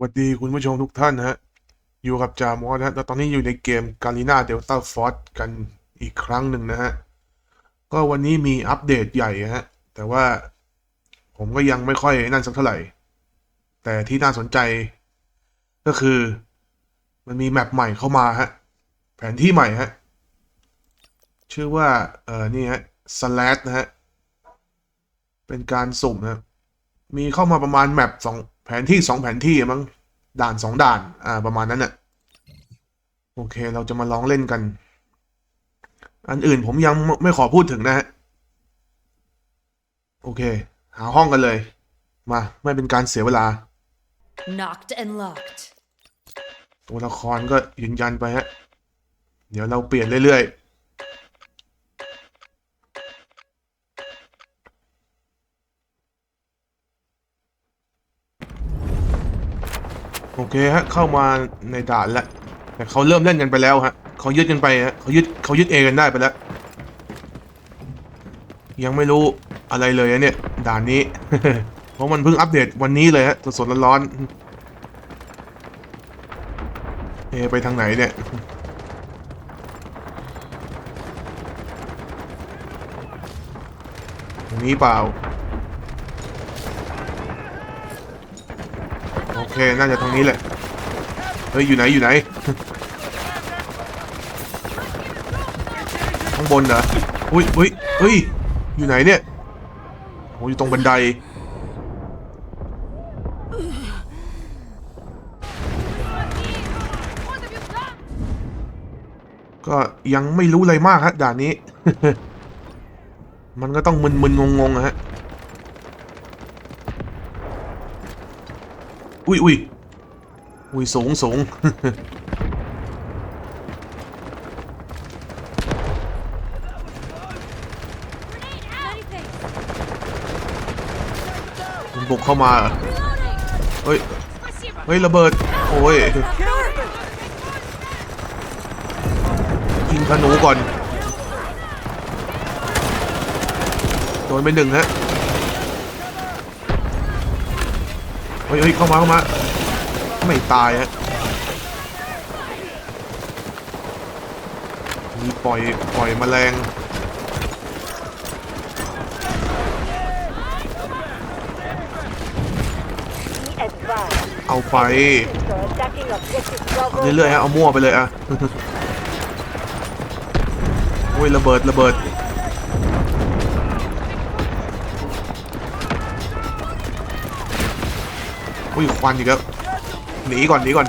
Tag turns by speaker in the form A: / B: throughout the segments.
A: สวัสดีคุณผู้ชมทุกท่านฮะ อยู่กับจามอสฮะแล้วตอนนี้อยู่ในเกม g a l i n a Delta Force กันอีกครั้งหนึ่งนะฮะ ก็วันนี้มีอัปเดตใหญ่ฮะ แต่ว่าผมก็ยังไม่ค่อยนั่นสักเท่าไหร่ แต่ที่น่าสนใจก็คือมันมีแมปใหม่เข้ามาฮะ แผนที่ใหม่ฮะ ชื่อว่าเออนี่ฮะ slash นะฮะ เป็นการสุ่มนะมีเข้ามาประมาณแมปสอง แผนที่สองแผนที่มั้งด่านสองด่าน อ่า ประมาณนั้นน่ะโอเค เราจะมาลองเล่นกัน อันอื่นผมยังไม่ไม่ขอพูดถึงนะฮะ โอเค หาห้องกันเลย มา ไม่เป็นการเสียเวลา
B: Knocked and locked.
A: ตัวละครก็ยืนยันไปฮะ เดี๋ยวเราเปลี่ยนเรื่อยๆ โอเคฮะเข้ามาในด่านแล้วแต่เขาเริ่มเล่นกันไปแล้วฮะเขายึดกันไปฮะเขายึดเขายึดเอกันได้ไปแล้ว ยังไม่รู้อะไรเลยอะเนี่ยด่านนี้ เพราะมันเพิ่งอัปเดตวันนี้เลยฮะสดๆร้อนๆเอไปทางไหนเนี่ยตรงนี้เปล่า โอ เคน่าจะทางนี้แหละ เฮ้ย อยู่ไหนอยู่ไหน ข้างบนเหรออุ้ยอุ้ยเฮ้ยอยู่ไหนเนี่ยโอ้อยู่ตรงบันได ก็ยังไม่รู้อะไรมากฮะด่านนี้ มันก็ต้องมึนๆงงๆอะฮะ อุ้ยอุ้ยอุ้ยสูงสูงมันบุกเข้ามาเหรอเฮ้ย เฮ้ย ระเบิด โอ้ยยิงธนูก่อน โดนไปหนึ่งฮะ เฮ้ยเข้ามาเข้ามาไม่ตายฮะมีปล่อยปล่อยแมลงเอาไปเอาเรื่อยๆฮะเอามั่วไปเลยอะโอ้ยระเบิดระเบิด อุ้ยควันอีกแล้วหนีก่อนหนีก่อน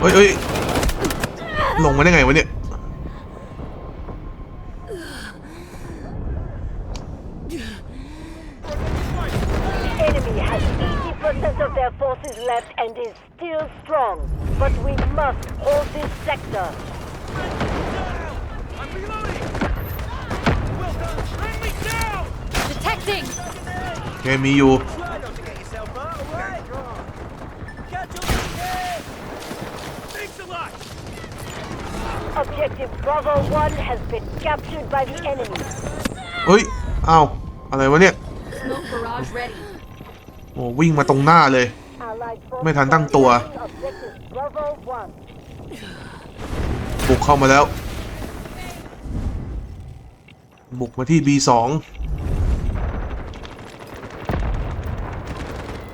A: เฮ้ยเฮ้ยลงมาได้ไงวะเนี่ย
C: Thanks a lot!
D: Objective Bravo 1 has been captured by the enemy.
A: เฮ้ยอ้าวอะไรวะเนี่ย
B: Smoke barrage ready.
A: โอ้วิ่งมาตรงหน้าเลย
D: Allied forces
A: ไม่ทันตั้งตัว
D: Objective Bravo 1.
A: บุกเข้ามาแล้ว บุกมาที่ B2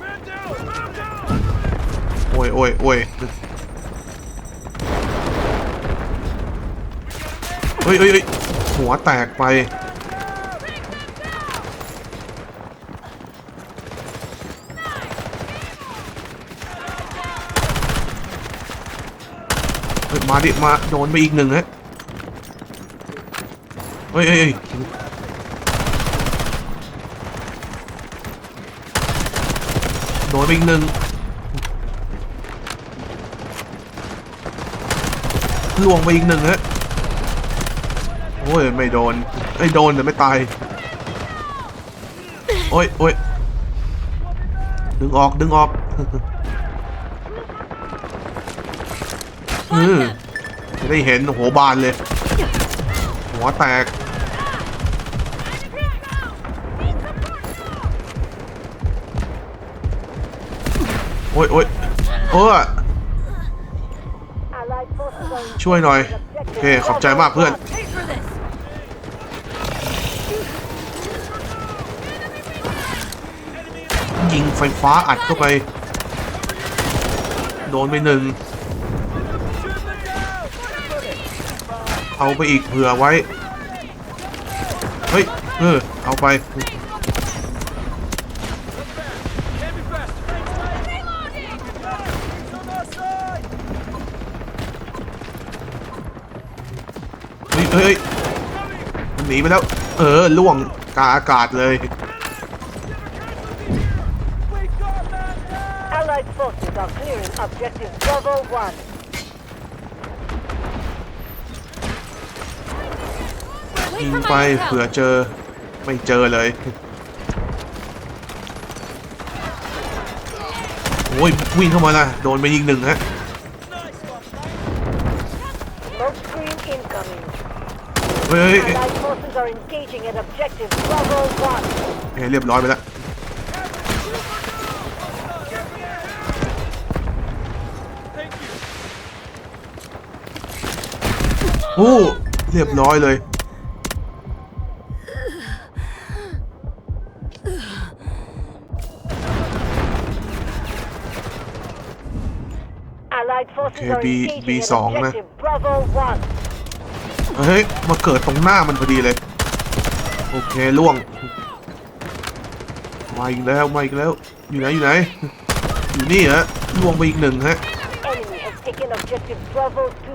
C: Man down! Man down!
A: โอ้ ยโอ้ยโอ้ยเฮ้ยเฮ้ยเฮ้ยหัวแตกไปเฮ้ยมาดิ มา โดนไปอีกหนึ่งฮะเฮ้ยเฮ้ยเฮ้ยโดนไปอีกหนึ่ง ล่วงไปอีกหนึ่งฮะโอ้ยไม่โดนไอ้โดนแต่ไม่ตายโอ้ยโอ้ยดึงออกดึงออกอือจะได้เห็นโหบานเลย หัวแตกโอ้ยโอ้ยเออ ช่วยหน่อยโอเคขอบใจมากเพื่อนยิงไฟฟ้าอัดเข้าไป โดนไปหนึ่ง เอาไปอีกเผื่อไว้ เฮ้ย เออ เอาไป หนีไปแล้ว เออล่วงกลางอากาศเลย
C: We got that now.
D: Allied forces are clearing objective Bravo 1.
A: ยิ
B: Wait
A: ง
B: for
A: ไป
B: my
A: เผื่อ
B: intel.
A: เจอไม่เจอเลยโอ้ยวิ่งเข้ามาละโดนไปยิงหนึ่งฮะ
C: Nice one, mate.
D: Smoke screen incoming.
A: เฮ้ย
D: Allied forces are engaging at objective Bravo 1.
A: เฮ้ยเรียบร้อยไปแล้ว
C: Thank you.
A: โอ้ เรียบร้อยเลย
D: Allied forces
A: Okay,
D: are
A: B-
D: engaging at
A: B2 นะ
D: objective Bravo 1.
A: เฮ้ย มาเกิดตรงหน้ามันพอดีเลย โอเคล่วง มาอีกแล้วมาอีกแล้ว อยู่ไหนอยู่ไหน อยู่นี่ฮะล่วงไปอีกหนึ่งฮะ
D: Enemy has taken objective Bravo 2.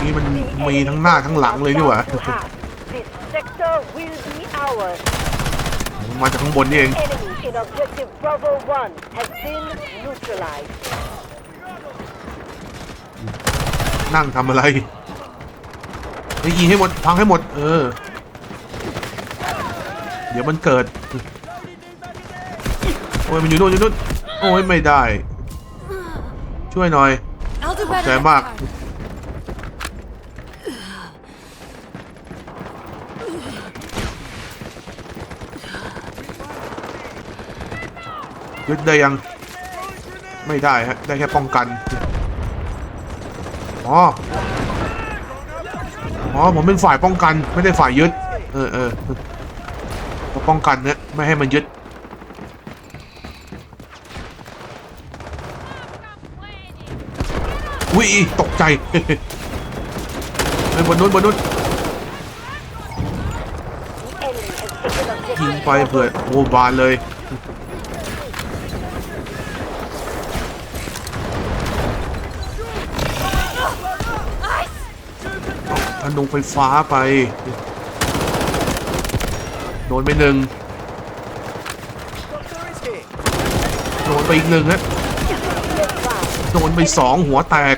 A: นี่มันมีทั้งหน้าทั้งหลังเลยนี่หว่า
D: To half. This sector will be ours.
A: มันมาจากข้างบนนี่เอง
D: Enemy in objective Bravo 1 has been neutralized.
A: นั่งทำอะไรไปยิงให้หมดพังให้หมด เออ เดี๋ยวมันเกิด โอ้ยมันอยู่นู่นอยู่นู่นโอ้ยไม่ได้ ช่วยหน่อย
B: I'll do
A: ขอบ
B: better
A: ใจ
B: next
A: มาก
B: time.
A: ยึดได้ยัง ไม่ได้ฮะ ได้แค่ป้องกัน อ๋ออ๋อผมเป็นฝ่ายป้องกันไม่ได้ฝ่ายยึด เออเออก็ป้องกันเนี่ยไม่ให้มันยึดอุ้ยตกใจเฮ้ยบนนู้นบนนู้นยิงไปเผื่อโอ้บานเลย ธนูไฟฟ้าไป โดนไปหนึ่งโดนไปอีกหนึ่งฮะโดนไปสองหัวแตก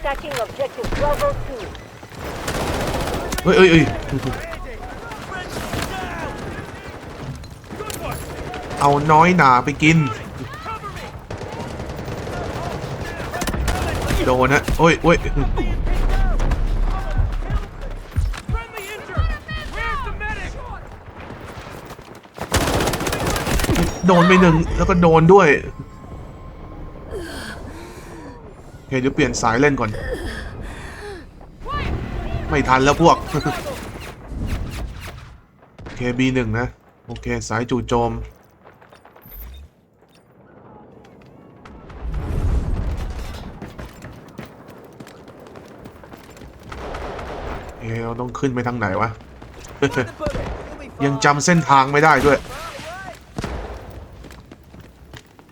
A: เฮ้ยเอ้ยเอ้ยเอาน้อยหนาไปกิน โดนฮะโอ้ยโอ้ย โดนไปหนึ่งแล้วก็โดนด้วยโอเคเดี๋ยวเปลี่ยนสายเล่นก่อน ไม่ทันแล้วพวกโอเค B1 นะ โอเค สายจู่โจมเอะเราต้องขึ้นไปทางไหนวะ ยังจำเส้นทางไม่ได้ด้วย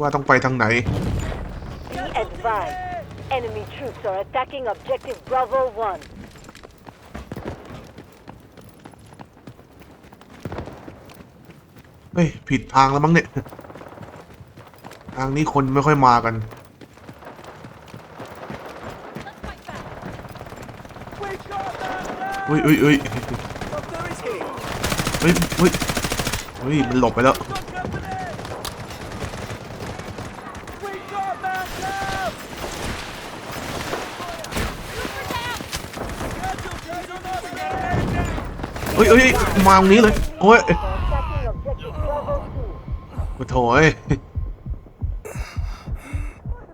A: ว่าต้องไปทางไหน
D: Be advised. Enemy troops are attacking objective Bravo 1.
A: เฮ้ย ผิดทางแล้วมั้งเนี่ย ทางนี้คนไม่ค่อยมากัน
C: We got that now.
A: เฮ้ยเฮ้ยเฮ้ย
C: Doctor is here.
A: เฮ้ยเฮ้ยเฮ้ยมันหลบไปแล้ว เฮ้ยเฮ้ยมาตรงนี้เลยโอ้ย
D: Are attacking objective Bravo
A: โอ้โถย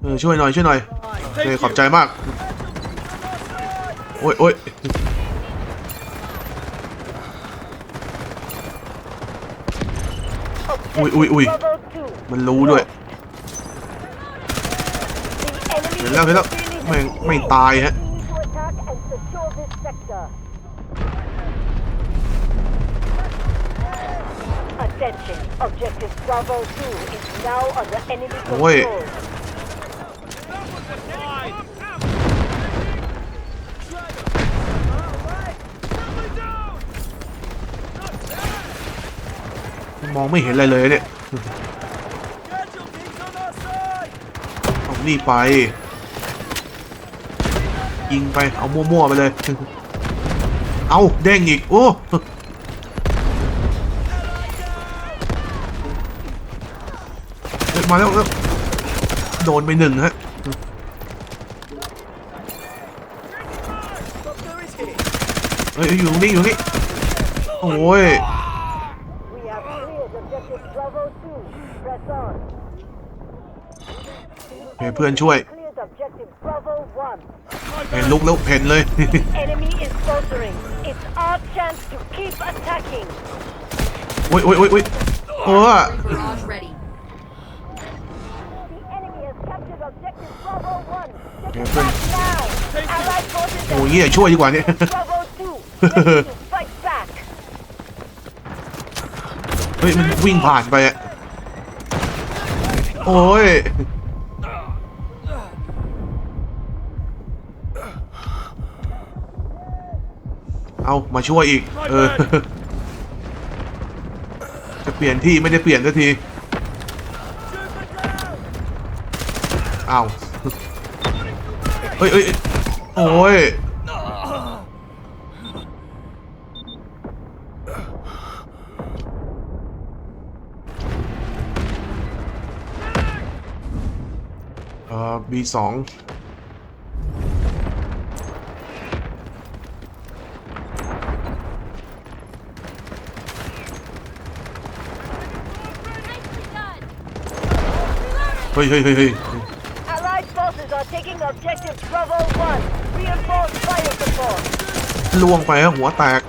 A: เออช่วยหน่อยช่วยหน่อยโอเคขอบใจมาก โอ้ยโอ้ย Ui, ui, ui.
D: Bravo 2.
A: มันรู้ด้วยเห็นแล้วเห็นแล้ว
D: is really
A: แม่ไม่ตายฮะ
D: Attention, objective Bravo 2 is now under enemy control.
A: Oi.
C: Alright. Friendly down.
A: มองไม่เห็นอะไรเลยเนี่ยเอานี่ไป ยิงไป เอามั่วๆไปเลย เอาเด้งอีก โอ้ มาแล้วแล้วโดนไปหนึ่งฮะ
C: Doctor is here.
A: เฮ้ยอยู่ตรงนี้อยู่ตรงนี้โอ้ย
D: We have cleared objective Bravo 2. Press on.
A: เฮ้ยเพื่อนช่วย
D: Cleared objective Bravo 1.
A: เห็นลุกแล้วเห็นเลย
D: Enemy is faltering. It's our chance to keep attacking.
A: โอ้ยโอ้ยโอ้ยโอ้ยเออ
B: Barrage ready.
D: The enemy has captured objective Bravo 1. Get
A: Yeah,
D: it
A: friend.
D: back now. Allied forces
A: โอ้ย
D: have
A: เงี้ยช่วยดีกว่าเนี่ย
D: Bravo 2. Ready to fight back.
A: เฮ้ย มันวิ่งผ่านไปอะโอ้ยเอามาช่วยอีก เออ จะเปลี่ยนที่ไม่ได้เปลี่ยนสักทีอ้าวเฮ้ยเฮ้ยเฮ้ยโอ้ยเอ่อ B สองเฮ้ยเฮ้ยเฮ้ยเฮ้ย
D: Allied forces are taking objective Bravo 1. Reinforce fire support.
A: ล่วงไปฮะหัวแตก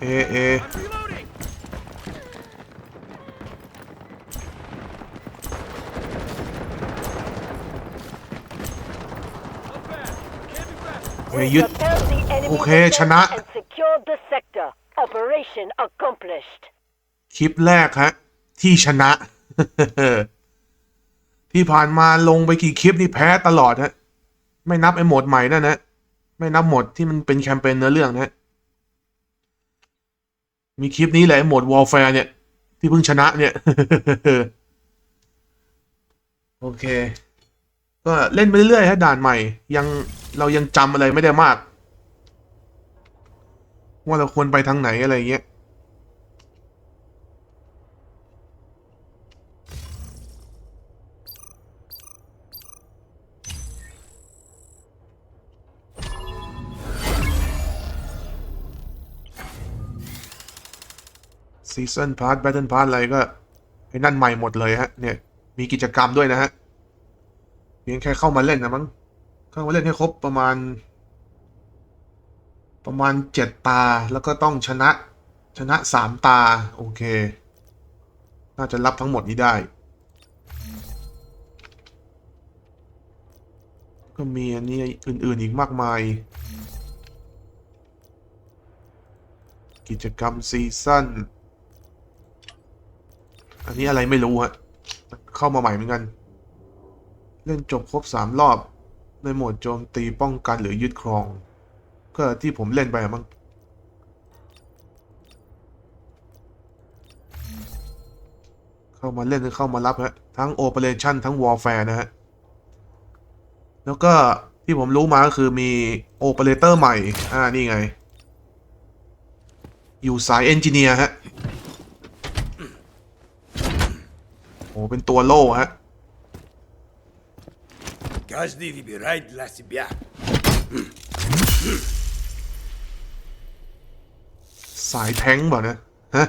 A: เอ เอ
C: Reloading.
A: เฮ้ยยึด
D: Repel the enemy
A: Okay,
D: defense
A: ชนะ
D: and secure the sector. Operation accomplished.
A: คลิปแรกฮะที่ชนะ ที่ผ่านมาลงไปกี่คลิปนี่แพ้ตลอดฮะ ไม่นับไอ้โหมดใหม่นั่นนะ ไม่นับโหมดที่มันเป็นแคมเปญเนื้อเรื่องนะมีคลิปนี้แหละโหมดวอลแฟร์เนี่ย ที่เพิ่งชนะเนี่ย โอเค ก็เล่นไปเรื่อยๆฮะด่านใหม่ ยังเรายังจำอะไรไม่ได้มาก ว่าเราควรไปทางไหนอะไรเงี้ยซีซันพาร์ทแบทเทิลพาร์ทอะไรก็ไอ้นั่นใหม่หมดเลยฮะ เนี่ย มีกิจกรรมด้วยนะฮะ เพียงแค่เข้ามาเล่นนะมั้งเข้ามาเล่นให้ครบประมาณ ประมาณเจ็ดตาแล้วก็ต้องชนะชนะสามตา โอเค น่าจะรับทั้งหมดนี้ได้ ก็มีอันนี้อื่นๆอีกมากมาย กิจกรรมซีซั่น อันนี้อะไรไม่รู้ฮะ เข้ามาใหม่เหมือนกัน เล่นจบครบสามรอบ ในโหมดโจมตีป้องกันหรือยึดครอง ก็ที่ผมเล่นไปอะมั้ง เข้ามาเล่นหรือเข้ามารับฮะ ทั้ง Operation ทั้ง Warfare นะฮะ แล้วก็ที่ผมรู้มาก็คือมี Operator ใหม่ อ่า นี่ไง อยู่สายเอนจิเนียร์ฮะ โอ้เป็นตัวโล่ฮะ
E: Каждый выбирает для себя.
A: สายแท้งก์เปล่นะฮะ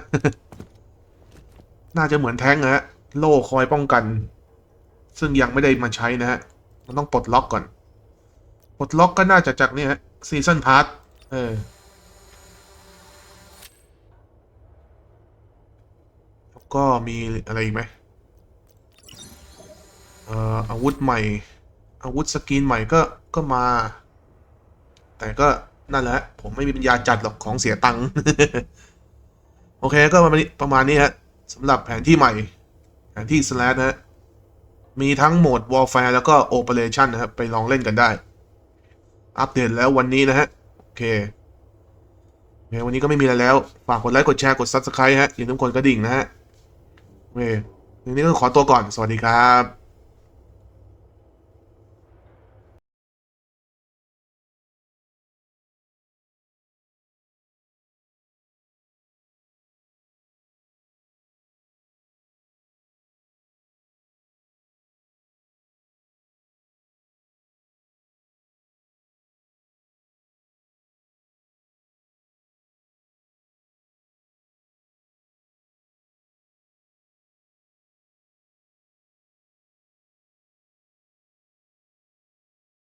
A: น่าจะเหมือนแท้งนะฮะโล่คอยป้องกัน ซึ่งยังไม่ได้มาใช้นะฮะ มันต้องปลดล็อกก่อน ปลดล็อกก็น่าจะจากนี่ฮะซีซันพาร์ทเออแล้วก็มีอะไรอีกไหมเอ่ออาวุธใหม่ อาวุธสกินใหม่ก็ก็มา แต่ก็ นั่นแหละ ผมไม่มีปัญญาจัดหรอกของเสียตังค์โอเคก็ประมาณนี้ประมาณนี้ฮะสำหรับแผนที่ใหม่ แผนที่ slash นะฮะมีทั้งโหมด warfare แล้วก็ operation นะครับ ไปลองเล่นกันได้ อัปเดตแล้ววันนี้นะฮะ โอเคโอเค วันนี้ก็ไม่มีอะไรแล้ว ฝากกดไลค์ กดแชร์ กด subscribe ฮะอย่าลืมกดกระดิ่งนะฮะโอเควันนี้ก็ขอตัวก่อน สวัสดีครับ